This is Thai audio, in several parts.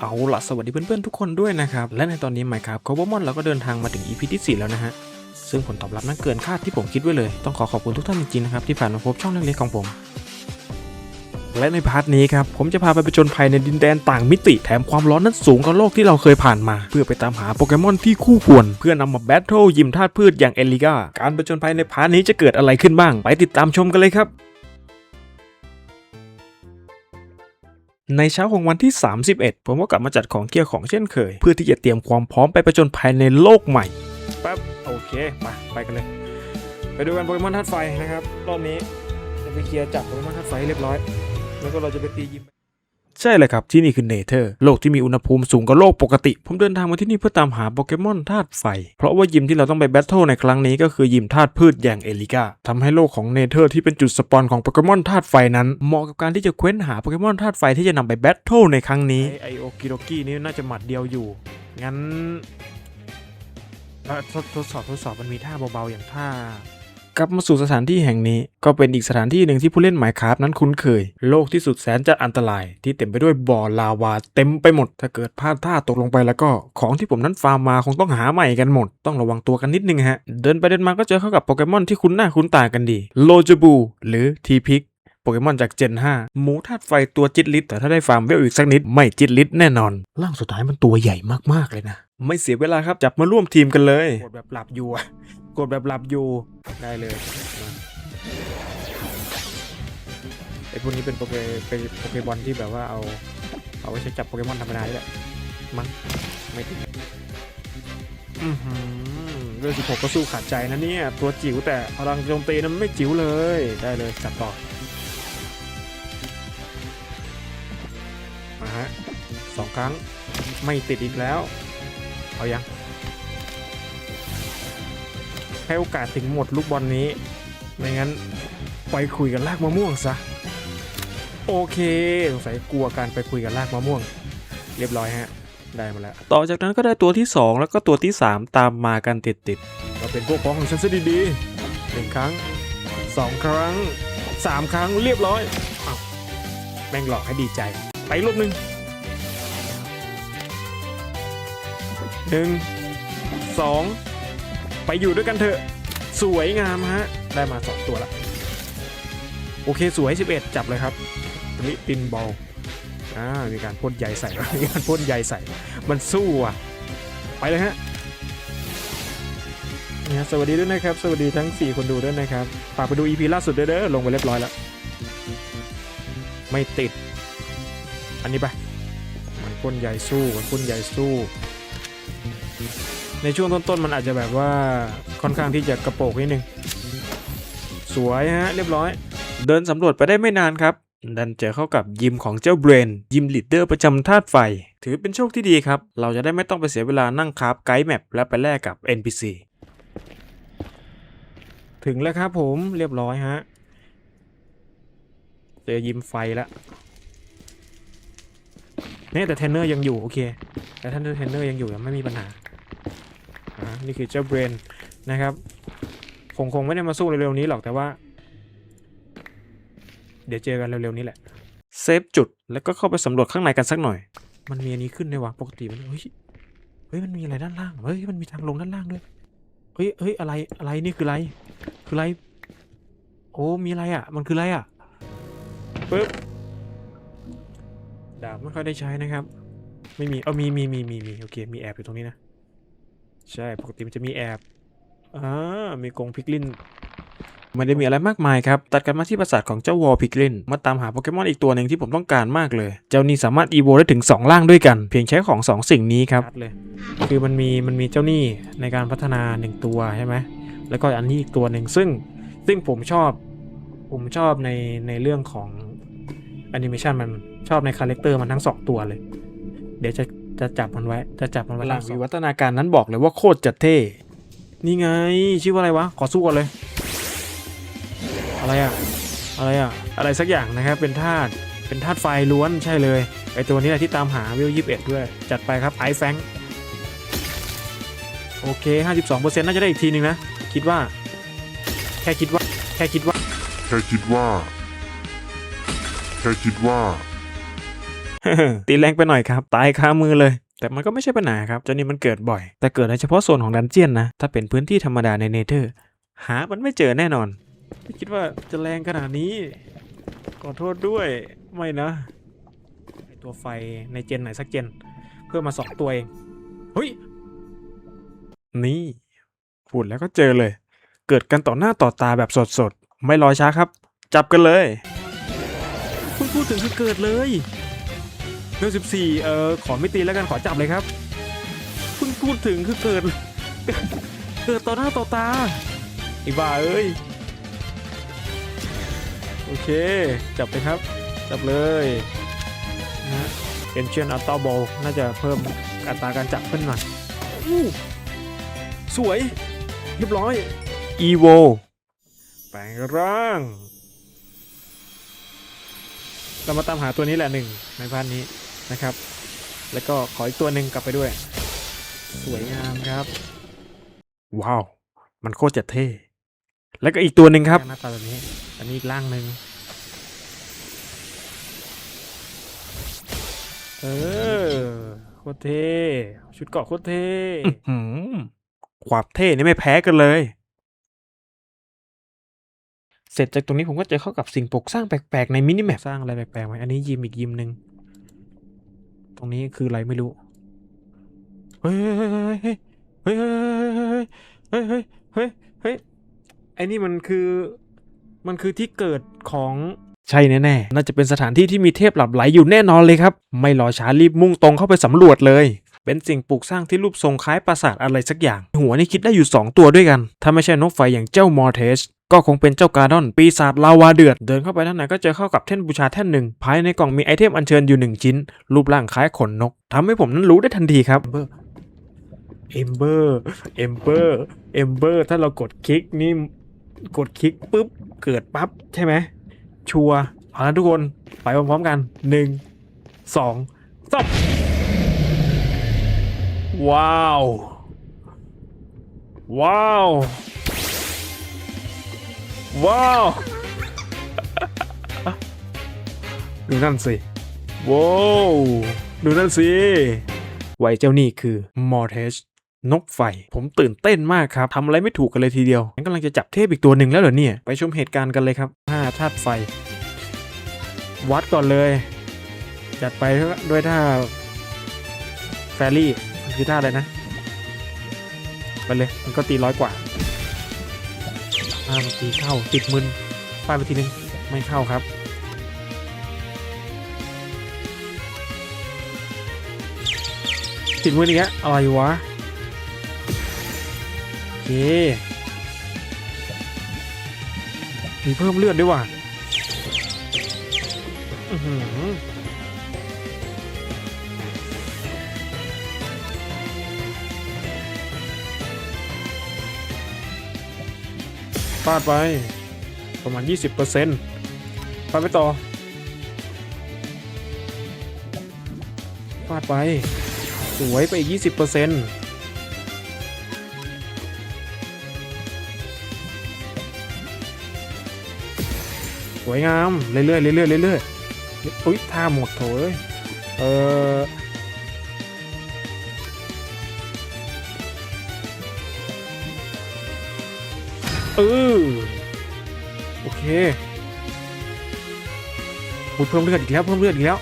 เอาละสวัสดีเพื่อนๆทุกคนด้วยนะครับ และในตอนนี้ Minecraft c o v e r m o n เราก็เดินทางมาถึง EP ที่ 4 แล้วนะฮะ ซึ่งผลตอบรับนั้นเกินคาดที่ผมคิดไว้เลย ต้องขอขอบคุณทุกท่านจริงๆนะครับ ที่ผ่านมาพบช่องเล็กๆของผม และในพาร์ทนี้ครับ ผมจะพาไปประจนภัยในดินแดนต่างมิติแถมความร้อนนั้นสูงกว่าโลกที่เราเคยผ่านมา เพื่อไปตามหาโปเกมอนที่คู่ควร เพื่อนำมาแบทเทิลยิมธาตุพืชอย่างเอลิก้าการประจนภัยในพาร์ทนี้จะเกิดอะไรขึ้นบ้าง ไปติดตามชมกันเลยครับ ในเช้าของวันที่ 31 ผมก็กลับมาจัดของเกี่ยวของเช่นเคย เพื่อที่จะเตรียมความพร้อมไปประจนภัยในโลกใหม่แป๊บโอเคมาไปกันเลย ไปดูกันโปเกมอนธาตุไฟนะครับ รอบนี้จะไปเคลียร์จับโปเกมอนธาตุไฟเรียบร้อย แล้วก็เราจะไปตียิม ใช่เลยครับ ที่นี่คือเนเธอร์ โลกที่มีอุณหภูมิสูงกว่าโลกปกติ ผมเดินทางมาที่นี่เพื่อตามหาโปเกมอนธาตุไฟ เพราะว่ายิมที่เราต้องไปแบทเทิลในครั้งนี้ก็คือยิมธาตุพืชอย่างเอลิก้าทำให้โลกของเนเธอร์ที่เป็นจุดสปอนของโปเกมอนธาตุไฟนั้น เหมาะกับการที่จะเค้นหาโปเกมอนธาตุไฟที่จะนำไปแบทเทิลในครั้งนี้ไอโอกิโรกินี่น่าจะหมัดเดียวอยู่ งั้นทดสอบทดสอบมันมีท่าเบาๆอย่างท่า กลับมาสู่สถานที่แห่งนี้ ก็เป็นอีกสถานที่หนึ่งที่ผู้เล่นหมายคราฟนั้นคุ้นเคย โลกที่สุดแสนจะอันตราย ที่เต็มไปด้วยบ่อลาวาเต็มไปหมด ถ้าเกิดพลาดท่าตกลงไปแล้วก็ของที่ผมนั้นฟาร์มมาคงต้องหาใหม่กันหมด ต้องระวังตัวกันนิดนึงฮะ เดินไปเดินมาก็เจอเข้ากับโปเกมอนที่คุ้นหน้าคุ้นตากันดีโลจบูหรือทีพิกโปเกมอนจากเจน 5 หมูธาตุไฟตัวจิตลิตแต่ถ้าได้ฟาร์มเวลอีกสักนิด ไม่จิตลิตแน่นอน ร่างสุดท้ายมันตัวใหญ่มากๆเลยนะ ไม่เสียเวลาครับจับมาร่วมทีมกันเลยกดแบบหลับอยู่อะก ดแบบหลับอยู่ได้เลยมาไอพวกนี้เป็นโปเกเป็นโปเกบอลที่แบบว่าเอา เอาไว้ใช้จับโปเกมอนธรรมดานี่แหละมั้งไม่ถึงอือหือเรื่องสิบหกก็สู้ขาดใจนะเนี่ย ตัวจิ๋วแต่พลังโจมตีนั้นไม่จิ๋วเลยได้เลยจับต่อมาฮะสองครั้งไม่ติดอีกแล้ว เอายัง ให้โอกาสถึงหมดลูกบอลนี้ ไม่งั้นไปคุยกันลากมะม่วงซะ โอเคสงสัยกลัวการไปคุยกันลากมะม่วง เรียบร้อยฮะ ได้มาแล้ว ต่อจากนั้นก็ได้ตัวที่ 2 แล้วก็ตัวที่ 3 ตามมากันติดติดๆก็เป็นพวกพ้องของฉันซะดีๆหนึ่งครั้งสองครั้งสามครั้งเรียบร้อยอ้าวแม่งหลอกให้ดีใจ ไปรูปหนึ่งหนึ่งสอง ไปอยู่ด้วยกันเถอะ สวยงามฮะ ได้มา 2 ตัวละ โอเคสวย 11 จับเลยครับลิปินบอลอ่ามีการพ่นใยใส่มีการพ่นใยใส่ มันสู้อะ ไปเลยฮะนี่ฮะสวัสดีด้วยนะครับ สวัสดีทั้ง 4 คนดูด้วยนะครับฝากไปดู EP ล่าสุดด้วยเด้อลงไปเรียบร้อยแล้ว ไม่ติด อันนี้ไปมันพ่นใยสู้มันพ่นใยสู้ ในช่วงต้นๆมันอาจจะแบบว่าค่อนข้างที่จะกระโปงนิดนึง สวยฮะเรียบร้อย เดินสำรวจไปได้ไม่นานครับ ดันเจอเข้ากับยิมของเจ้าเบรน ยิมลีดเดอร์ประจำธาตุไฟ ถือเป็นโชคที่ดีครับ เราจะได้ไม่ต้องไปเสียเวลานั่งคราฟไกด์แมปและไปแลกกับ NPC ถึงแล้วครับผมเรียบร้อยฮะ เจอยิมไฟแล้วเนี่ยแต่เทนเนอร์ยังอยู่โอเค แต่ท่านเทนเนอร์ยังอยู่ยังไม่มีปัญหา นี่คือเจ้าเบรนนะครับคงคงไม่ได้มาสู้เร็วๆนี้หรอกแต่ว่า เดี๋ยวเจอกันเร็วๆนี้แหละ เซฟจุดแล้วก็เข้าไปสำรวจข้างในกันสักหน่อย มันมีอันนี้ขึ้นในวะปกติมันเฮ้ยเฮ้ยมันมีอะไรด้านล่างเฮ้ยมันมีทางลงด้านล่างด้วยเฮ้ยเฮ้ยอะไรอะไรนี่คืออะไร คืออะไร โอ้มีอะไรอะ มันคืออะไรอะปึ๊บดาบไม่ค่อยได้ใช้นะครับ ไม่มี เอามีมีมีมีมีโอเค มีแอบอยู่ตรงนี้นะ ใช่ปกติมันจะมีแอบอ่ามีกรงพิกลินไม่ได้มีอะไรมากมายครับ ตัดกันมาที่ปราสาทของเจ้าวอลพิกลิน มาตามหาโปเกมอนอีกตัวหนึ่งที่ผมต้องการมากเลย เจ้านี่สามารถอีโวได้ถึง 2 ล่างด้วยกัน เพียงใช้ของ 2 สิ่งนี้ครับเลยคือมันมีมันมีเจ้านี่ในการพัฒนา 1 ตัวใช่ไหมแล้วก็อันนี้อีกตัวหนึ่งซึ่งซึ่งผมชอบ ผมชอบในในเรื่องของแอนิเมชันมันชอบในคาแรคเตอร์มันทั้งสองตัวเลย เดี๋ยวจะ จะจับมันไว้ จะจับมันไว้หลังวิวัฒนาการนั้นบอกเลยว่าโคตรจะเท่ นี่ไง ชื่อว่าอะไรวะ ขอสู้กันเลย อะไรอะอะไรอะอะไรสักอย่างนะครับ เป็นธาตุ เป็นธาตุไฟล้วนใช่เลย ไอตัวนี้แหละที่ตามหาวิวยี่สิบเอ็ดด้วย จัดไปครับไอแฟงโอเค 52%น่าจะได้อีกทีหนึ่งนะ คิดว่า แค่คิดว่า แค่คิดว่า แค่คิดว่า แค่คิดว่า ตีแรงไปหน่อยครับ ตายคามือเลย แต่มันก็ไม่ใช่ปัญหาครับจ้านี่มันเกิดบ่อย แต่เกิดในเฉพาะโซนของดันเจียนนะ ถ้าเป็นพื้นที่ธรรมดาในเนเธอร์ หา มันไม่เจอแน่นอน ไม่คิดว่าจะแรงขนาดนี้ ขอโทษด้วย ไม่นะ ตัวไฟในเจนไหนสักเจน เพิ่มมาสองตัวเองเฮ้ย นี่พูดแล้วก็เจอเลย เกิดกันต่อหน้าต่อตาแบบสดๆ ไม่รอช้าครับ จับกันเลย คุณพูดถึงคือเกิดเลย เบลสิบสี่เอ่อขอไม่ตีแล้วกันขอจับเลยครับ คุณพูดถึงคือเกิด เกิดต่อหน้าต่อตาไอ้บ้าเอ้ย โอเค จับเลยครับ จับเลยนะเอ็นเชียนอัลต้าบอลน่าจะเพิ่มอัตราการจับขึ้นหน่อยสวย เรียบร้อยอีโวแปลงร่างเรามาตามหาตัวนี้แหละหนึ่งในพาร์ทนี้ นะครับ แล้วก็ขออีกตัวหนึ่งกลับไปด้วย สวยงามครับ ว้าว มันโคตรจะเท่ แล้วก็อีกตัวหนึ่งครับหน้าตาแบบนี้ อันนี้อีกร่างหนึ่งเออโคตรเท่ชุดเกาะโคตรเท่อื้อหือความเท่นี่ไม่แพ้กันเลย เสร็จจากตรงนี้ผมก็เจอเข้ากับสิ่งปลูกสร้างแปลกๆในมินิแมปสร้างอะไรแปลกๆไว้อันนี้ยิมอีกยิมหนึ่ง ตรงนี้คืออะไรไม่รู้เฮ้ยเฮ้ยเฮ้ยเฮ้ยเฮ้ยเฮ้ยเฮ้ยเฮ้ยเฮ้ยไอ้นี่มันคือมันคือที่เกิดของใช่แน่ๆ น่าจะเป็นสถานที่ที่มีเทพหลับไหลอยู่แน่นอนเลยครับ ไม่รอช้ารีบมุ่งตรงเข้าไปสำรวจเลย เป็นสิ่งปลูกสร้างที่รูปทรงคล้ายปราสาทอะไรสักอย่าง หัวนี่คิดได้อยู่ 2 ตัวด้วยกัน ถ้าไม่ใช่นกไฟอย่างเจ้ามอร์เทส ก็คงเป็นเจ้ากาดอนปีศาจลาวาเดือด เดินเข้าไปด้านในก็เจอเข้ากับแท่นบูชาแท่นหนึ่ง ภายในกล่องมีไอเทมอัญเชิญอยู่หนึ่งชิ้น รูปร่างคล้ายขนนกทำให้ผมนั้นรู้ได้ทันทีครับเอมเบอร์เอมเบอร์เอมเบอร์ถ้าเรากดคลิกนี่กดคลิกปุ๊บ เกิดปั๊บ ใช่ไหม ชัวร์เอาละทุกคน ไปพร้อมๆกันหนึ่งสองสามว้าว ว้าว ว้าวดูนั่นสิว้าวดูนั่นสิไว้เจ้านี่คือมอร์เทสนกไฟ ผมตื่นเต้นมากครับทำอะไรไม่ถูกกันเลยทีเดียวงั้นกำลังจะจับเทพอีกตัวหนึ่งแล้วเหรอเนี่ย ไปชมเหตุการณ์กันเลยครับห้าธาตุไฟ วัดก่อนเลย จัดไปด้วยท่าแฟรี่มันคือท่าอะไรนะ ไปเลย มันก็ตีร้อยกว่า อ่ามันตีเข้าติดมึนฟาดไปทีนึงไม่เข้าครับติดมือนี้ยอะไรวะโอเคมีเพิ่มเลือดด้วยว่ะาดไป ประมาณ 20%ฟาดไปต่อฟาดไป สวยไปอีก 20%สวยงาม เรื่อยๆเรื่อยๆเรื่อยๆอุ้ยท่าหมดโถเอ้ยเออ เออโอเคอุ๊ยเพิ่มเลือดอีกแล้วเพิ่มเลือดอีกแล้ว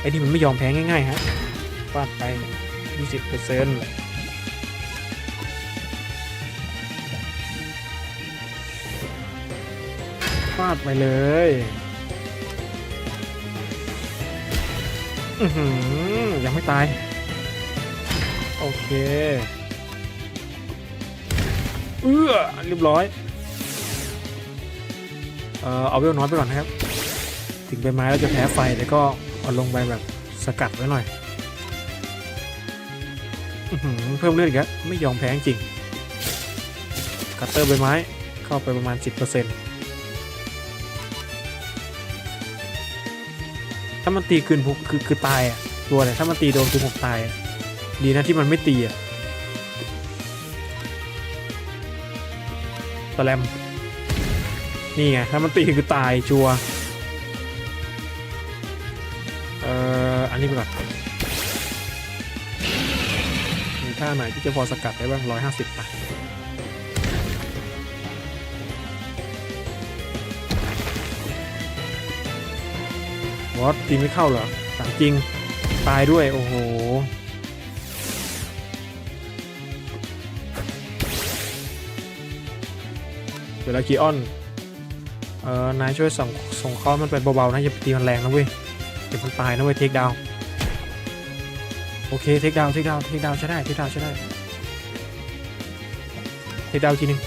ไอ้นี่มันไม่ยอมแพ้ง่ายๆฮะฟาดไป 20เปอร์เซ็นต์ฟาดไปเลยอือหือยังไม่ตาย โอเค เอื้อเรียบร้อย เอาเวลน้อยไปก่อนนะครับ ถึงใบไม้แล้วจะแพ้ไฟแต่ก็เอาลงไปแบบสกัดไว้หน่อยอเพิ่มเลือดอีกแล้วไม่ยอมแพ้จริงคัตเตอร์ใบไม้เข้าไปประมาณ 10%ถ้ามันตีคืนผมคือคือตายอะตัวเนี่ยถ้ามันตีโดนคือผมตายอะดีนะที่มันไม่ตีอะตะแลม นี่ไงถ้ามันตีคือตายชัวเอ่ออันนี้ไปก่อนมีท่าไหนที่จะพอสกัดได้บ้างร้อยห้าสิบไปวอตตีไม่เข้าเหรอถามจริง ตายด้วย โอ้โห เวลาคีออน เออนายช่วยส่งส่งคอมันเป็นเบาๆนะอย่าไปตีมันแรงนะเว้ยเดี๋ยวมันตายนะเว้ยเทคดาวโอเคเทคดาวเทคดาวเทคดาวใช้ได้เทคดาวใช้ได้เทคดาวทีนึง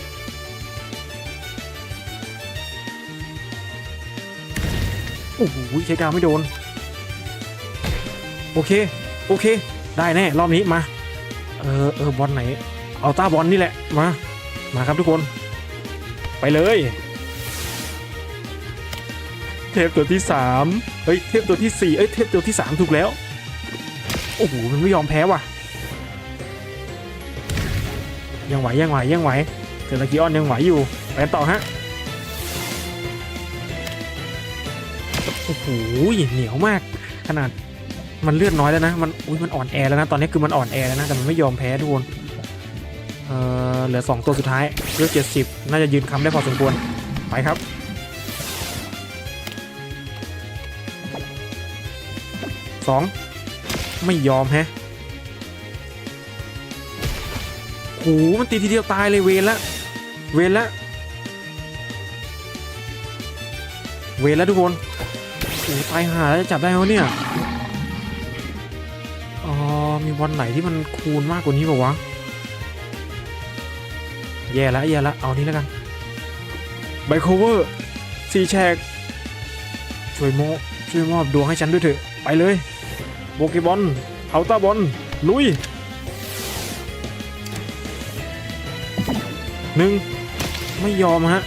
โอ้โหเทคดาวไม่โดน โอเค โอเค ได้แน่ รอบนี้มา เออเออบอลไหน เอาต้าบอลนี่แหละ มา มาครับทุกคน ไปเลย เทพตัวที่สามเฮ้ยเทพตัวที่สี่เอ้ยเทพตัวที่สามถูกแล้ว โอ้โหมันไม่ยอมแพ้ว่ะ ยังไหวยังไหวยังไหวเซอร์กิออนยังไหวอยู่ไปต่อฮะโอ้โหเหนียวมาก ขนาดมันเลือดน้อยแล้วนะมันอุ้ยมันอ่อนแอแล้วนะตอนนี้คือมันอ่อนแอแล้วนะแต่มันไม่ยอมแพ้ทุกคนเออเหลือสองตัวสุดท้ายเลือดเจ็ดสิบน่าจะยืนคำได้พอสมควรไปครับ สองไม่ยอมแฮะโหมันตีทีเดียวตายเลยเวนละ เวนละ เวนล้วทุกคนโอ้ตายหาแล้วจะจับได้ไหมเนี่ย อ๋อ มีวันไหนที่มันคูณมากกว่านี้ป่าวะ แย่ละแย่ละ เอานี้แล้วกันไบโคเวอร์ซีแชกช่วยโมช่วยมอบดวงให้ฉันด้วยเถอะ ไปเลยโบเกบอลเอาตาบอลลุยหนึ่งไม่ยอมฮะ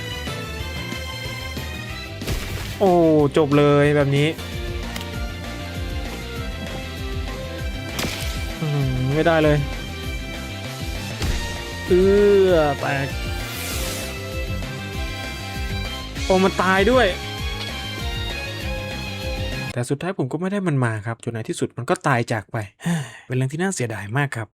โอ้ จบเลยแบบนี้ ไม่ได้เลย เออแตกโอ้มันตายด้วย แต่สุดท้ายผมก็ไม่ได้มันมาครับจนในที่สุดมันก็ตายจากไป เป็นเรื่องที่น่าเสียดายมากครับ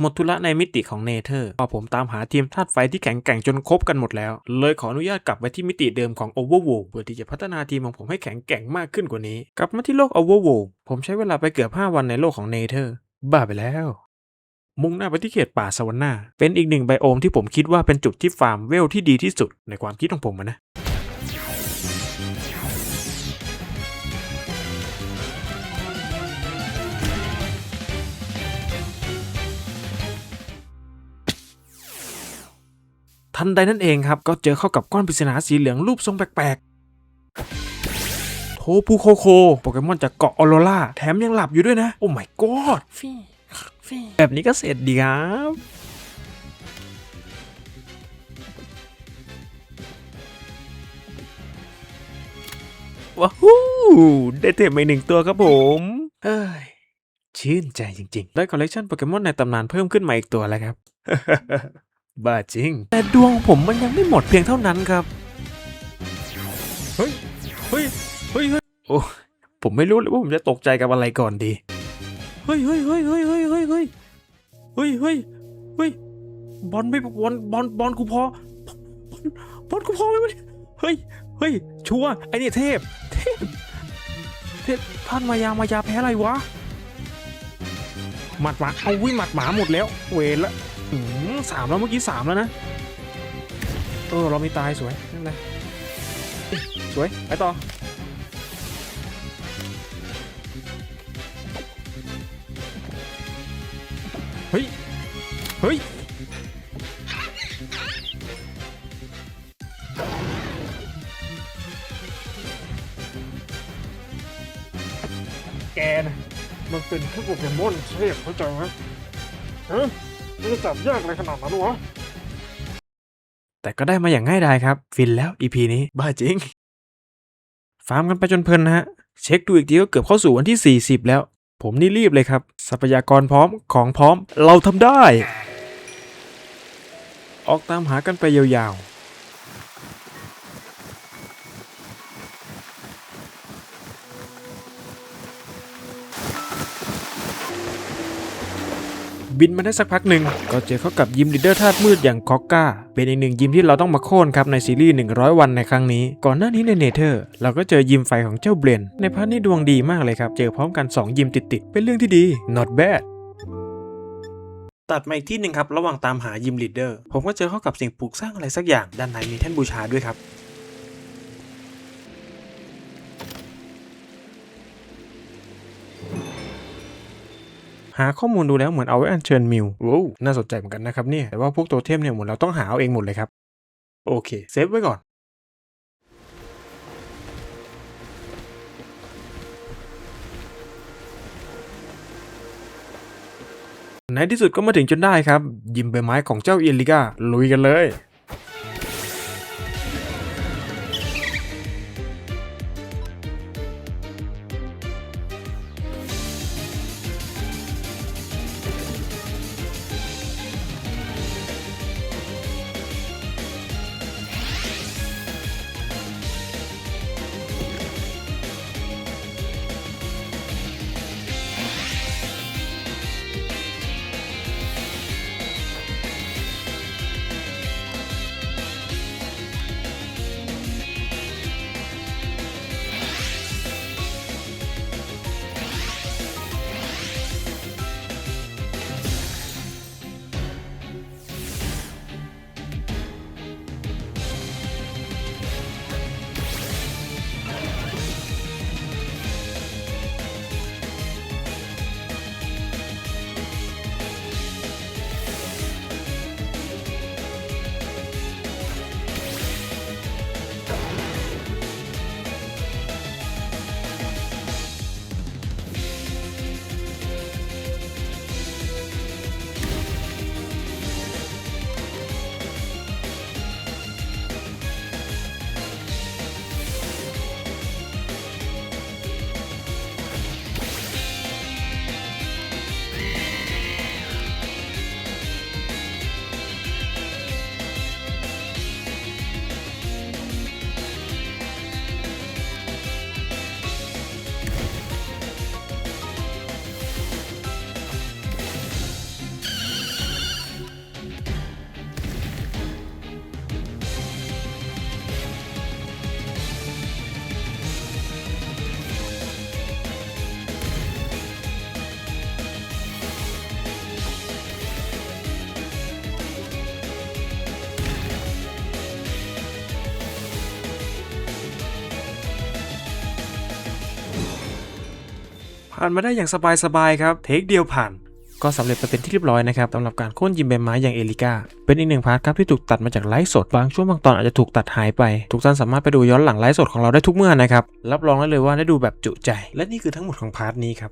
หมดธุระในมิติของเนเธอร์พอผมตามหาทีมธาตุไฟที่แข็งแกร่งจนครบกันหมดแล้ว เลยขออนุญาตกลับไปที่มิติเดิมของ Overworld เพื่อที่จะพัฒนาทีมของผมให้แข็งแกร่งมากขึ้นกว่านี้ กลับมาที่โลก Overworld ผมใช้เวลาไปเกือบ 5 วันในโลกของเนเธอร์บ้าไปแล้วมุ่งหน้าไปที่เขตป่าสวรรค์นาเป็นอีกหนึ่งไบโอมที่ผมคิดว่าเป็นจุดที่ฟาร์มเวลที่ดีที่สุดในความคิดของผมนะ ทันใดนั่นเองครับ ก็เจอเข้ากับก้อนปริศนาสีเหลืองรูปทรงแปลกๆ โทปูโคโค โปเกมอนจากเกาะออโรราแถมยังหลับอยู่ด้วยนะ โอ้ my god แบบนี้ก็เสร็จดีครับว้าวฮู้ได้เทปมาอีกหนึ่งตัวครับผมเฮ้ยชื่นใจจริง ๆ ได้คอลเลกชันโปเกมอนในตำนานเพิ่มขึ้นมาอีกตัวแล้วครับ บ้าจริง แต่ดวงผมมันยังไม่หมดเพียงเท่านั้นครับเฮ้ยเฮ้ย เฮ้ย เฮ้ย โอ้ ผมไม่รู้เลยว่าผมจะตกใจกับอะไรก่อนดี เฮ้ยเฮ้ยเฮ้ยเฮ้ยเฮ้ยเฮ้ยเฮ้ยเฮ้ยเฮ้ยเฮ้ยบอลไม่บอลบอลบอลกูพอบอลบอลกูพอไหมวะเนี่ยเฮ้ยเฮ้ยชัวร์ไอ้นี่เทพ เทพเทพท่านมายามายาแพ้อะไรวะหมัดหมาเอาวิหมัดหมาหมดแล้ว เวรละ อืมสามแล้วเมื่อกี้สามแล้วนะเออเราไม่ตายสวยนั่นแหละสวยไปต่อเฮ้ยเฮ้ยแกนะมันเป็นแค่โปเกมอนเทพเข้าใจไหมฮะ มันจะจับยากอะไรขนาดนั้นวะ แต่ก็ได้มาอย่างง่ายดายครับ ฟินแล้วอีพีนี้ บ้าจริง ฟาร์มกันไปจนเพลินนะฮะ เช็คดูอีกทีก็เกือบเข้าสู่วันที่ 40 แล้ว ผมนี่รีบเลยครับ ทรัพยากรพร้อมของพร้อมเราทำได้ ออกตามหากันไปยาวๆ บินมาได้สักพักหนึ่งก็เจอเข้ากับยิมลีดเดอร์ธาตุมืดอย่างคอกกาเป็นอีกหนึ่งยิมที่เราต้องมาโค่นครับในซีรีส์ 100 วันในครั้งนี้ ก่อนหน้านี้ในเนเธอร์ เราก็เจอยิมไฟของเจ้าเบรนในพาร์ทนี้ดวงดีมากเลยครับ เจอพร้อมกัน 2 ยิมติดๆเป็นเรื่องที่ดี not bad ตัดมาอีกที่หนึ่งครับ ระหว่างตามหายิมลีดเดอร์ ผมก็เจอเข้ากับสิ่งปลูกสร้างอะไรสักอย่าง ด้านในมีแท่นบูชาด้วยครับ หาข้อมูลดูแล้วเหมือนเอาไว้อัญเชิญมิวว้าวน่าสนใจเหมือนกันนะครับเนี่ย แต่ว่าพวกตัวเทมเนี่ยเหมือนเราต้องหาเอาเองหมดเลยครับ โอเค เซฟไว้ก่อนในที่สุดก็มาถึงจนได้ครับ ยิมใบไม้ของเจ้าเอลิก้าลุยกันเลย ผ่านมาได้อย่างสบายๆครับ เทคเดียวผ่านก็สำเร็จไปเป็นที่เรียบร้อยนะครับสำหรับการโค่นยิมใบไม้อย่างเอลิก้าเป็นอีกหนึ่งพาร์ทครับที่ถูกตัดมาจากไลฟ์สดบางช่วงบางตอนอาจจะถูกตัดหายไป ทุกท่านสามารถไปดูย้อนหลังไลฟ์สดของเราได้ทุกเมื่อนะครับรับรองได้เลยว่าได้ดูแบบจุใจ และนี่คือทั้งหมดของพาร์ทนี้ครับ